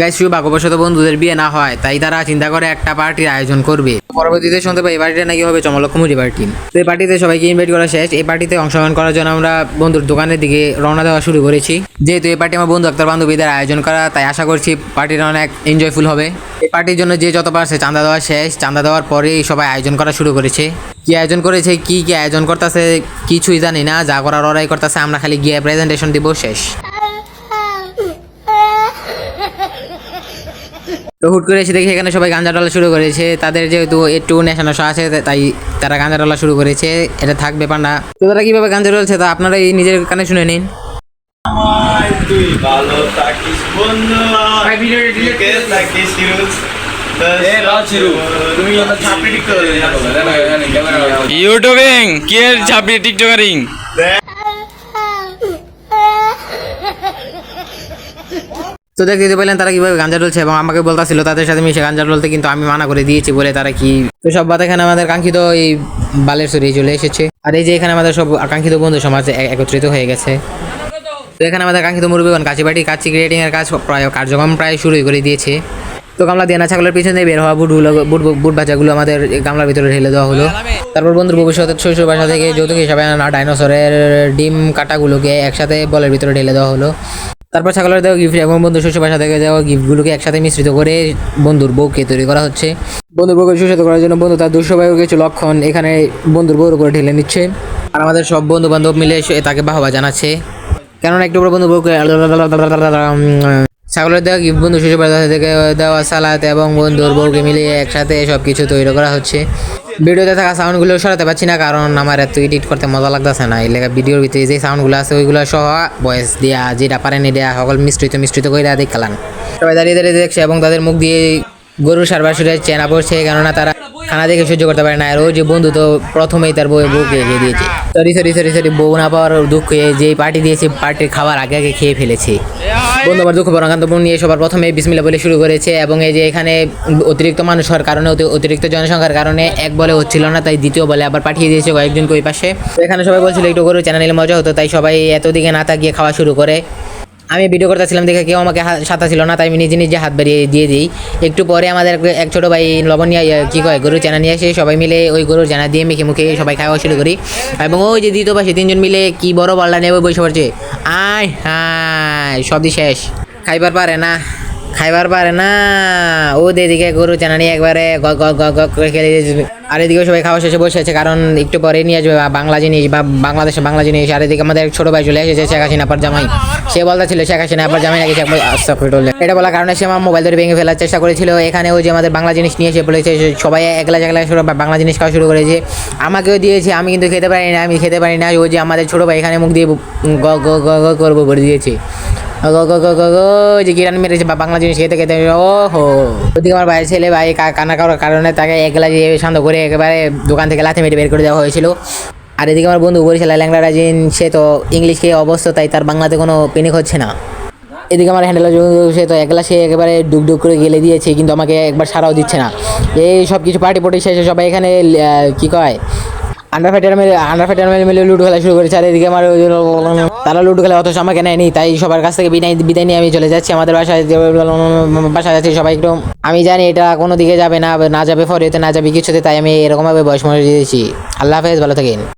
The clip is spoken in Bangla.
গাইস শুধু ভাগ্যবশত বন্ধুদের বিয়ে না হয়, তাই তারা চিন্তা করে একটা পার্টির আয়োজন করবে। পরবর্তীতে শুনতে পাই, এই পার্টিটা নাকি হবে চমলক্ষমুরি পার্টি। তো এই পার্টিতে সবাইকে ইনভাইট করা শেষ। এই পার্টিতে অংশগ্রহণ করার জন্য আমরা বন্ধুর দোকানের দিকে রওনা দেওয়া শুরু করেছি। যেহেতু এই পার্টি আমার বন্ধু আক্তার বান্ধবীদের আয়োজন করা, তাই আশা করছি পার্টিটা অনেক এনজয়ফুল হবে। এই পার্টির জন্য যে যত পারছে চাঁদা দেওয়া শেষ। চাঁদা দেওয়ার পরেই সবাই আয়োজন করা শুরু করেছে। কি আয়োজন করেছে, কি কি আয়োজন করতেছে, কিছুই জানি না। যা করার ওরাই করতেছে, আমরা খালি গিয়ে প্রেজেন্টেশন দিব, শেষ। তো হুট করে এসে দেখি এখানে সবাই গাঞ্জা ডলা শুরু করেছে। তাদের যেহেতু একটু নেশা নেশা আছে তাই তারা গাঞ্জা ডলা শুরু করেছে। এটা থাক ব্যাপার না। তো তারা কীভাবে গাঞ্জা ডলছে তা আপনারা এই নিজের কানে শুনে নিন। কে ইউটিউবিং ছাপড়ি টিকটকারিং তো দেখতে পেলেন তারা কীভাবে গাঞ্জা ডলছে এবং আমাকে বলতাছিল তাদের সাথে মিশে গাঞ্জা ডলতে কিন্তু আমি মানা করে দিয়েছি বলে তারা কি তো সব বাদ এখানে আমাদের কাঙ্ক্ষিত এই বালের সরিয়ে চলে এসেছে। আর এই যে এখানে আমাদের সব আকাঙ্ক্ষিত বন্ধু সমাজ একত্রিত হয়ে গেছে। তো এখানে আমাদের কাঙ্ক্ষিত মুরব্বীগণ কাছিবাটি কাছি ক্রিয়েটিং এর কাজ প্রায় কার্যক্রম প্রায় শুরুই করে দিয়েছে। তো গামলা দিয়ে না ছাগলের পিছনে বের হওয়া বুটগুলো বুট বুট বাচ্চাগুলো আমাদের গামলার ভিতরে ঢেলে দেওয়া হলো। তারপর বন্ধুর ভবিষ্যতের শৈশব বাসা থেকে যৌতুক হিসাবে ডাইনোসরের ডিম কাটাগুলোকে একসাথে বলের ভিতরে ঢেলে দেওয়া হলো। তারপর ছাগলের দেওয়া গিফট এবং বন্ধুর শ্বশুর বাসা থেকে দেওয়া গিফটগুলোকে একসাথে মিশ্রিত করে বন্ধুর বউকে তৈরি করা হচ্ছে। বন্ধুর বউকে সুসাদ করার জন্য বন্ধু তার দুঃসবায়ু কিছু লক্ষণ এখানে বন্ধুর বউর উপরে ঢেলে নিচ্ছে। আর আমাদের সব বন্ধু বান্ধব মিলে তাকে বাহবা জানাচ্ছে। কেননা একটু বড় বন্ধু বউকে ছাগলের দেওয়া গিফট বন্ধু শ্বশুর বাসা থেকে দেওয়া সালাদ এবং বন্ধুর বউকে মিলিয়ে একসাথে সব কিছু তৈরি করা হচ্ছে। ভিডিওতে থাকা সাউন্ডগুলো সরাতে পারছি না, কারণ আমার এত এডিট করতে মজা লাগতেছে না। এই ভিডিওর ভিতরে যে সাউন্ডগুলো আছে, ওইগুলো সহ ভয়েস দেওয়া যেটা পারেনি দেওয়া সকল মিশ্রিত মিশ্রিত করে দেওয়া দেখালাম। সবাই দাঁড়িয়ে দাঁড়িয়ে দেখছে এবং তাদের মুখ দিয়ে গরুর সারবাসুরে চেনা পড়ছে, কেননা তারা খানা দেখে সহ্য করতে পারে না। আর ও যে বন্ধু, তো প্রথমেই তার বউ বউকে এগিয়ে দিয়েছে। সরি সরি সরি সরি বউ না পাওয়ার দুঃখে যে পার্টি দিয়েছে পার্টির খাবার আগে আগে খেয়ে ফেলেছে। বন্ধু আমার দুঃখ বরাকান্তপুর নিয়ে সবার প্রথমে বিসমিল্লা বলে শুরু করেছে এবং এই যে এখানে অতিরিক্ত মানুষ হওয়ার কারণে অতিরিক্ত জনসংখ্যার কারণে এক বলে হচ্ছিল না, তাই দ্বিতীয় বলে আবার পাঠিয়ে দিয়েছে কয়েকজনকে ওই পাশে। এখানে সবাই বলছিল, একটু করে চ্যানেল মজা হতো। তাই সবাই এত দিকে না তাকিয়ে খাওয়া শুরু করে। আমি ভিডিও করতেছিলাম, দেখে কেউ আমাকে সাথা ছিল না, তাই আমি নিজে নিজে হাত বাড়িয়ে দিয়ে দিই। একটু পরে আমাদের এক- ছোট ভাই লবণ নিয়ে কী কয়, গরুর চেনা নিয়ে এসে সবাই মিলে ওই গরুর চানা দিয়ে মেখে মুখে সবাই খাওয়া শুরু করি। এবং ওই যে দ্বিতীয় পাশে তিনজন মিলে কি বড় বাল্লা নেবে বসে পড়ছে। আয় হ্যাঁ সবই শেষ। খাইবার পারে না। খাইবার পারে না। ও দিকে গরু চানা নিয়ে একবারে গ গ গ গ করে খেলে দিয়েছে। আর এদিকে সবাই খাওয়া শেষে বসে আছে, কারণ একটু পরে নিয়ে আসবে বাংলা জিনিস বা বাংলাদেশে বাংলা জিনিস। আর এদিকে আমাদের ছোট ভাই চলে এসেছে, শেখ হাসিনা আপার জামাই। সে বলতে ছিল, শেখ হাসিনা আপার জামাই নাকি এটা বলার কারণে সে আমার মোবাইল ধরে ভেঙে ফেলার চেষ্টা করেছিল। এখানে ওই যে আমাদের বাংলা জিনিস নিয়ে এসে বলেছে সবাই একলা একলা শুরু বাংলা জিনিস খাওয়া শুরু করেছে। আমাকেও দিয়েছে, আমি কিন্তু খেতে পারি না, আমি খেতে পারি না। ওই যে আমাদের ছোট ভাই এখানে মুখ দিয়ে গ গ গ গ করব করে দিয়েছে। গো গো গো গো গো যে কিরান মেরেছে বাংলা জিনিস খেতে খেতে ও হো ওদিকে আমার ভাইয়ের ছেলে, ভাই কান্না করার কারণে তাকে একলা দিয়ে শান্ত করে একেবারে দোকান থেকে লাথি মেরে বের করে দেওয়া হয়েছিল। আর এদিকে আমার বন্ধু বরিশাল ল্যাংলা রাজিন, সে তো ইংলিশ খেয়ে অবস্থ তাই তার বাংলাতে কোনো পেনিক হচ্ছে না। এদিকে আমার হ্যান্ডেল সে তো একলা সে একেবারে ডুব করে গেলে দিয়েছে, কিন্তু আমাকে একবার সারাও দিচ্ছে না। এই সব কিছু পার্টি পার্টি শেষে সবাই এখানে কি কয় আন্ডার ফাইটার মেলে আন্ডার ফাইটার মেলে মিলে লুডো খেলা শুরু করেছে। আর এদিকে আমার তারা লুট খেলা অথচ আমাকে নেয়নি, তাই সবার কাছ থেকে বিদায় বিদায় নিয়ে আমি চলে যাচ্ছি। আমাদের বাসায় বাসা যাচ্ছি সবাই একটু। আমি জানি এটা কোনো দিকে যাবে না না যাবে ফরেতে, না যাবে কিছুতে, তাই আমি এরকমভাবে বয়স মনে দিয়েছি। আল্লাহ হাফেজ, ভালো থাকেন।